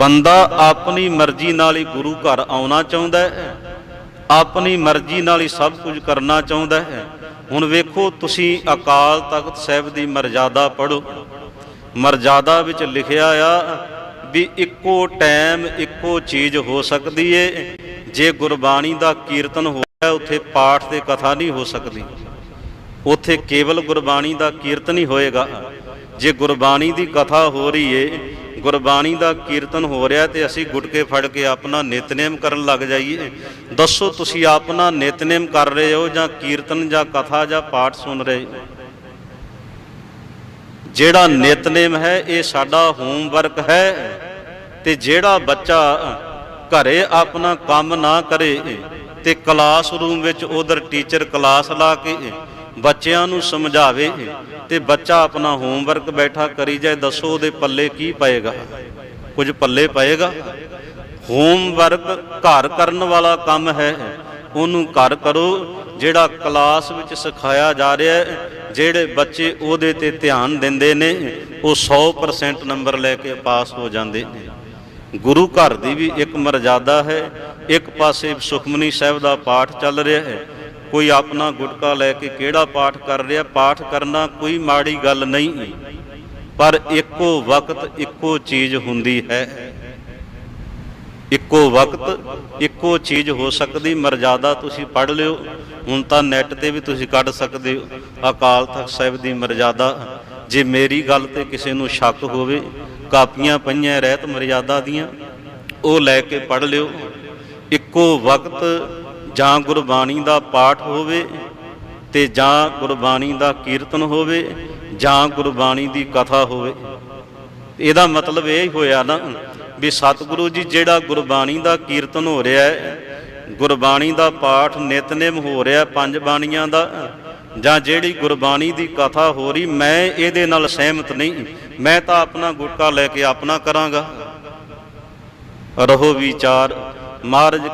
ਬੰਦਾ ਆਪਣੀ ਮਰਜ਼ੀ ਨਾਲ ਹੀ ਗੁਰੂ ਘਰ ਆਉਣਾ ਚਾਹੁੰਦਾ ਹੈ, ਆਪਣੀ ਮਰਜ਼ੀ ਨਾਲ ਹੀ ਸਭ ਕੁਝ ਕਰਨਾ ਚਾਹੁੰਦਾ ਹੈ। ਹੁਣ ਵੇਖੋ, ਤੁਸੀਂ ਅਕਾਲ ਤਖਤ ਸਾਹਿਬ ਦੀ ਮਰਜ਼ਾਦਾ ਪੜੋ ਮਰਜ਼ਾਦਾ ਵਿੱਚ ਲਿਖਿਆ ਆ ਵੀ ਇੱਕੋ ਟਾਈਮ ਇੱਕੋ ਚੀਜ਼ ਹੋ ਸਕਦੀ ਏ। ਜੇ ਗੁਰਬਾਣੀ ਦਾ ਕੀਰਤਨ ਹੋਇਆ ਉੱਥੇ ਪਾਠ ਤੇ ਕਥਾ ਨਹੀਂ ਹੋ ਸਕਦੀ। ਉੱਥੇ ਕੇਵਲ ਗੁਰਬਾਣੀ ਦਾ ਕੀਰਤਨ ਹੀ ਹੋਏਗਾ। ਜੇ ਗੁਰਬਾਣੀ ਦੀ ਕਥਾ ਹੋ ਰਹੀ ਏ ਗੁਰਬਾਣੀ ਦਾ ਕੀਰਤਨ ਹੋ ਰਿਹਾ ਤੇ ਅਸੀਂ ਗੁਟਕੇ ਫੜ ਕੇ ਆਪਣਾ ਨਿਤਨੇਮ ਕਰਨ ਲੱਗ ਜਾਈਏ। ਦੱਸੋ ਤੁਸੀਂ ਆਪਣਾ ਨਿਤਨੇਮ ਕਰ ਰਹੇ ਹੋ ਜਾਂ ਕੀਰਤਨ ਜਾਂ ਕਥਾ ਜਾਂ ਪਾਠ ਸੁਣ ਰਹੇ ਹੋ? ਜਿਹੜਾ ਨਿਤਨੇਮ ਹੈ, ਇਹ ਸਾਡਾ ਹੋਮਵਰਕ ਹੈ ਤੇ ਜਿਹੜਾ ਬੱਚਾ ਘਰੇ ਆਪਣਾ ਕੰਮ ਨਾ ਕਰੇ ਤੇ ਕਲਾਸਰੂਮ ਵਿੱਚ ਉਧਰ ਟੀਚਰ ਕਲਾਸ ਲਾ ਕੇ ਬੱਚਿਆਂ ਨੂੰ ਸਮਝਾਵੇ ਤੇ ਬੱਚਾ ਆਪਣਾ ਹੋਮਵਰਕ ਬੈਠਾ ਕਰੀ ਜਾਏ, ਦੱਸੋ ਉਹਦੇ ਪੱਲੇ ਕੀ ਪਏਗਾ। ਕੁਝ ਪੱਲੇ ਪਏਗਾ? ਹੋਮਵਰਕ ਘਰ ਕਰਨ ਵਾਲਾ ਕੰਮ ਹੈ। ਉਹਨੂੰ ਘਰ ਕਰੋ, ਜਿਹੜਾ ਕਲਾਸ ਵਿੱਚ ਸਿਖਾਇਆ ਜਾ ਰਿਹਾ ਹੈ, ਜਿਹੜੇ ਬੱਚੇ ਉਹਦੇ ਤੇ ਧਿਆਨ ਦਿੰਦੇ ਨੇ, ਉਹ 100% ਨੰਬਰ ਲੈ ਕੇ ਪਾਸ ਹੋ ਜਾਂਦੇ ਨੇ। ਗੁਰੂ ਘਰ ਦੀ ਵੀ ਇੱਕ ਮਰਜ਼ਾਦਾ ਹੈ, ਇੱਕ ਪਾਸੇ ਸੁਖਮਨੀ ਸਾਹਿਬ ਦਾ ਪਾਠ ਚੱਲ ਰਿਹਾ ਹੈ। ਕੋਈ ਆਪਣਾ ਗੁਟਕਾ ਲੈ ਕੇ ਕਿਹੜਾ ਪਾਠ ਕਰ ਰਿਹਾ, ਪਾਠ ਕਰਨਾ ਕੋਈ ਮਾੜੀ ਗੱਲ ਨਹੀਂ। ਪਰ ਇੱਕੋ ਵਕਤ ਇੱਕੋ ਚੀਜ਼ ਹੁੰਦੀ ਹੈ। ਇੱਕੋ ਵਕਤ ਇੱਕੋ ਚੀਜ਼ ਹੋ ਸਕਦੀ, ਮਰਜ਼ਾਦਾ ਤੁਸੀਂ ਪੜ੍ਹ ਲਿਓ, ਹੁਣ ਤਾਂ ਨੈਟ ਤੇ ਵੀ ਤੁਸੀਂ ਕੱਢ ਸਕਦੇ ਹੋ। ਅਕਾਲ ਤਖਤ ਸਾਹਿਬ ਦੀ ਮਰਜ਼ਾਦਾ, ਜੇ ਮੇਰੀ ਗੱਲ ਤੇ ਕਿਸੇ ਨੂੰ ਸ਼ੱਕ ਹੋਵੇ ਕਾਪੀਆਂ ਪਈਆਂ ਰਹਿਤ ਮਰਿਆਦਾ ਦੀਆਂ, ਉਹ ਲੈ ਕੇ ਪੜ੍ਹ ਲਿਓ। ਇੱਕੋ ਵਕਤ ਜਾਂ ਗੁਰਬਾਣੀ ਦਾ ਪਾਠ ਹੋਵੇ ਤੇ ਜਾਂ ਗੁਰਬਾਣੀ ਦਾ ਕੀਰਤਨ ਹੋਵੇ ਜਾਂ ਗੁਰਬਾਣੀ ਦੀ ਕਥਾ ਹੋਵੇ। ਇਹਦਾ ਮਤਲਬ ਇਹ ਹੀ ਹੋਇਆ ਨਾ ਵੀ ਸਤਿਗੁਰੂ ਜੀ ਜਿਹੜਾ ਗੁਰਬਾਣੀ ਦਾ ਕੀਰਤਨ ਹੋ ਰਿਹਾ ਹੈ, ਗੁਰਬਾਣੀ ਦਾ ਪਾਠ ਨਿਤਨੇਮ ਹੋ ਰਿਹਾ ਪੰਜ ਬਾਣੀਆਂ ਦਾ ਜਾਂ ਜਿਹੜੀ ਗੁਰਬਾਣੀ ਦੀ ਕਥਾ ਹੋ ਰਹੀ, ਮੈਂ ਇਹਦੇ ਨਾਲ ਸਹਿਮਤ ਨਹੀਂ। ਮੈਂ ਤਾਂ ਆਪਣਾ ਗੁਟਕਾ ਲੈ ਕੇ ਆਪਣਾ ਕਰਾਂਗਾ। ਰਹੋ ਵਿਚਾਰ। ਮਹਾਰਾਜ